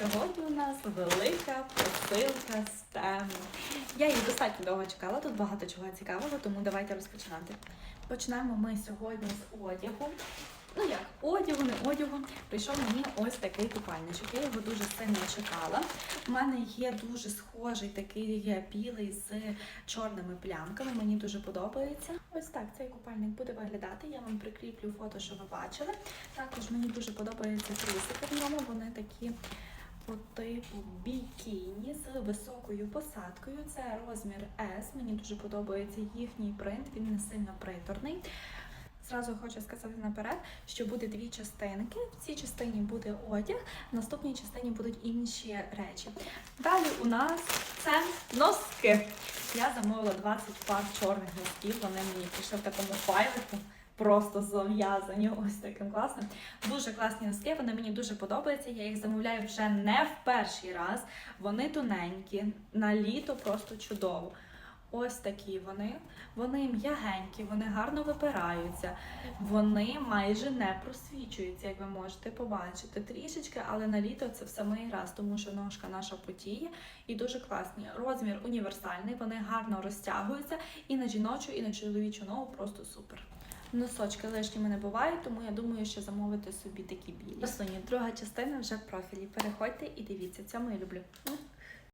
Сьогодні у нас велика посилка з теми. Я її достатньо довго чекала, тут багато чого цікавого, тому давайте розпочинати. Починаємо ми сьогодні з одягу. Ну як, одягу, не одягу. Прийшов мені ось такий купальничок. Я його дуже сильно чекала. У мене є дуже схожий такий білий з чорними плямками. Мені дуже подобається. Ось так цей купальник буде виглядати. Я вам прикріплю фото, що ви бачили. Також мені дуже подобаються трусики в ньому. Вони такі по типу бікіні з високою посадкою. Це розмір S. Мені дуже подобається їхній принт. Він не сильно приторний. Зразу хочу сказати наперед, що буде дві частинки. В цій частині буде одяг, в наступній частині будуть інші речі. Далі у нас це носки. Я замовила 20 пар чорних носків. Вони мені прийшли в такому файлику. Просто зав'язані ось таким класним. Дуже класні носки, вони мені дуже подобаються. Я їх замовляю вже не в перший раз. Вони тоненькі, на літо просто чудово. Ось такі вони. Вони м'ягенькі, вони гарно випираються, вони майже не просвічуються, як ви можете побачити. Трішечки, але на літо це в самий раз, тому що ножка наша потіє і дуже класні. Розмір універсальний, вони гарно розтягуються і на жіночу, і на чоловічу ногу просто супер. Носочки лишніми не бувають, тому я думаю, що замовити собі такі білі. Красуні, друга частина вже в профілі. Переходьте і дивіться. Цьому я люблю.